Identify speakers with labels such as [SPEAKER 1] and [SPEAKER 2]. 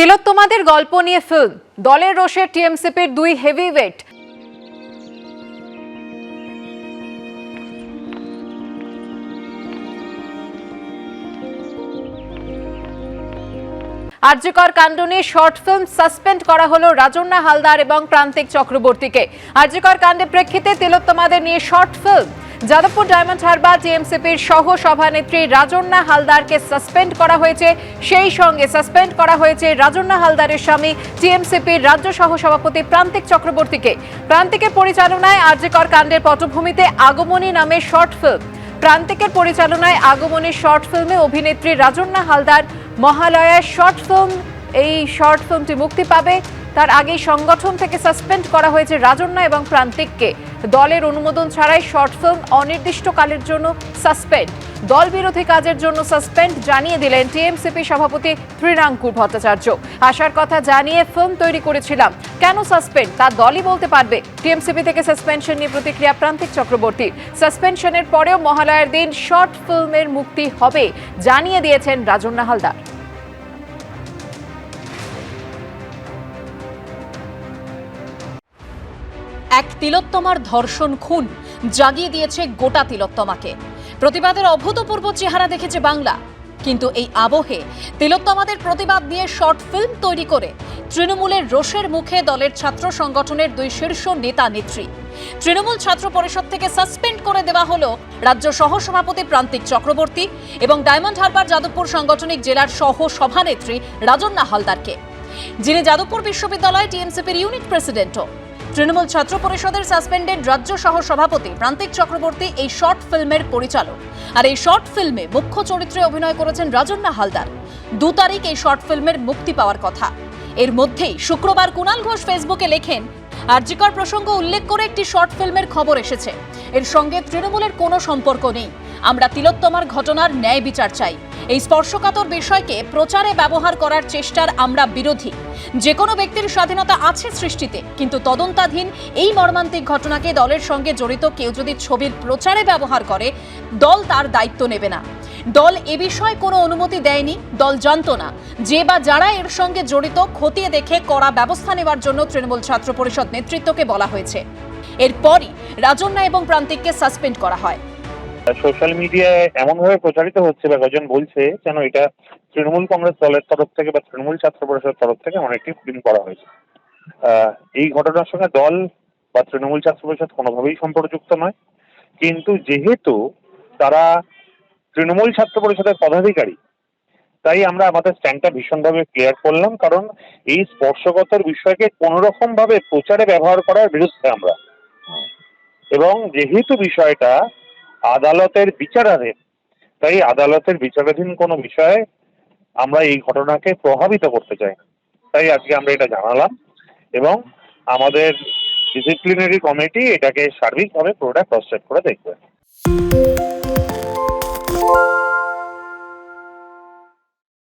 [SPEAKER 1] তিলোত্তমাদের গল্প নিয়ে ফিল্ম দলের রোষে টিএমসিপির দুই হেভিওয়েট আর্যকর কাণ্ড নিয়ে শর্ট ফিল্ম সাসপেন্ড করা হলো রাজন্না হালদার এবং প্রান্তিক চক্রবর্তীকে। আর্যকর কাণ্ডে প্রেক্ষিতে তিলোত্তমাদের নিয়ে শর্ট ফিল্ম যাদবপুর ডায়মন্ড হারবার টিএমসিপির সহ সভানেত্রী রাজন্না হালদারকে সাসপেন্ড করা হয়েছে। সেই সঙ্গে সাসপেন্ড করা হয়েছে রাজন্না হালদারের স্বামী টিএমসিপির রাজ্য সহ সভাপতি প্রান্তিক চক্রবর্তীকে। প্রান্তিকের পরিচালনায় আর্যকর কাণ্ডের পটভূমিতে আগমনী নামে শর্ট ফিল্ম। প্রান্তিকের পরিচালনায় আগমনের শর্ট ফিল্মে অভিনেত্রী রাজন্না হালদার মহালয়ার শর্ট ফিল্ম এই শর্ট ফিল্মটি মুক্তি পাবে। তার আগেই সংগঠন থেকে সাসপেন্ড করা হয়েছে রাজন্না এবং প্রান্তিককে। দলের অনুমোদন ছাড়াই শর্ট ফিল্ম অনির্দিষ্টকালের জন্য সাসপেন্ড। দল বিরোধী কাজের জন্য সাসপেন্ড জানিয়ে দিলেন টিএমসিপি সভাপতি ত্রিনাঙ্কুর ভট্টাচার্য। আসার কথা জানিয়ে ফিল্ম তৈরি করেছিলাম। কেন সাসপেন্ড? তা দলই বলতে পারবে। টিএমসিপি থেকে সাসপেনশন নিয়ে প্রতিক্রিয়া প্রান্তিক চক্রবর্তী। সাসপেনশনের পরেও মহালয়ার দিন শর্ট ফিল্মের মুক্তি হবে, জানিয়ে দিয়েছেন রাজন্না হালদার।
[SPEAKER 2] এক তিলোত্তমার ধর্ষণ খুন জাগিয়ে দিয়েছে গোটা তিলোত্তমাকে। প্রতিবাদের অভূতপূর্ব চেহারা দেখেছে বাংলা। কিন্তু এই আবহে তিলোত্তমাদের প্রতিবাদ নিয়ে শর্ট ফিল্ম তৈরি করে তৃণমূলের রোষের মুখে দলের ছাত্র সংগঠনের দুই শীর্ষ নেতা নেত্রী। তৃণমূল ছাত্র পরিষদ থেকে সাসপেন্ড করে দেওয়া হল রাজ্য সহ সভাপতি প্রান্তিক চক্রবর্তী এবং ডায়মন্ড হারবার যাদবপুর সাংগঠনিক জেলার সহ সভানেত্রী রাজন্না হালদারকে। যিনি যাদবপুর বিশ্ববিদ্যালয় টিএমসিপির ইউনিট প্রেসিডেন্টও। তৃণমূল ছাত্র পরিষদের সাসপেন্ডেড রাজ্য সহ সভাপতি প্রান্তিক চক্রবর্তী এই শর্ট ফিল্মের পরিচালক। আর এই শর্ট ফিল্মে মুখ্য চরিত্রে অভিনয় করেছেন রাজন্না হালদার। দু তারিখ এই শর্ট ফিল্মের মুক্তি পাওয়ার কথা। এর মধ্যেই শুক্রবার কুণাল ঘোষ ফেসবুকে লেখেন আর্যিকর প্রসঙ্গ উল্লেখ করে একটি শর্ট ফিল্মের খবর এসেছে। এর সঙ্গে তৃণমূলের কোনো সম্পর্ক নেই। আমরা তিলোত্তমার ঘটনার ন্যায় বিচার চাই। এই স্পর্শকাতর বিষয়কে প্রচারে ব্যবহার করার চেষ্টার আমরা বিরোধী। যে কোনো ব্যক্তির স্বাধীনতা আছে সৃষ্টিতে, কিন্তু তদন্তাধীন এই মর্মান্তিক ঘটনাকে দলের সঙ্গে জড়িত কেউ যদি ছবির প্রচারে ব্যবহার করে, দল তার দায়িত্ব নেবে না। দল এ বিষয়ে কোনো অনুমতি দেয়নি, দল জানতো না। যে বা যারা এর সঙ্গে জড়িত, খতিয়ে দেখে কড়া ব্যবস্থা নেওয়ার জন্য তৃণমূল ছাত্র পরিষদ নেতৃত্বকে বলা হয়েছে। এরপরই রাজন্না এবং প্রান্তিককে সাসপেন্ড করা হয়।
[SPEAKER 3] সোশ্যাল মিডিয়ায় এমনভাবে প্রচারিত হচ্ছে বা কজন বলছে যেন এটা তৃণমূল কংগ্রেস দলের তরফ থেকে বা তৃণমূল ছাত্র পরিষদের তরফ থেকে এমন একটি করা হয়েছে। এই ঘটনার সঙ্গে দল বা তৃণমূল ছাত্র পরিষদ কোনোভাবেই সম্পর্কযুক্ত নয়। কিন্তু যেহেতু তারা তৃণমূল ছাত্র পরিষদের পদাধিকারী, তাই আমরা আমাদের স্ট্যান্ডটা ভীষণভাবে ক্লিয়ার করলাম। কারণ এই স্পর্শকতর বিষয়কে কোনো রকম ভাবে প্রচারে ব্যবহার করার বিরুদ্ধে আমরা। এবং যেহেতু বিষয়টা আদালতের বিচারাধীন। তাই আদালতের বিচারাধীন কোনো বিষয়ে আমরা এই ঘটনাকে প্রভাবিত করতে চাই তাই আজকে আমরা এটা জানালাম এবং আমাদের ডিসিপ্লিনারি কমিটি এটাকে সার্বিকভাবে পুরোটা ক্রস চেক করে দেখবে।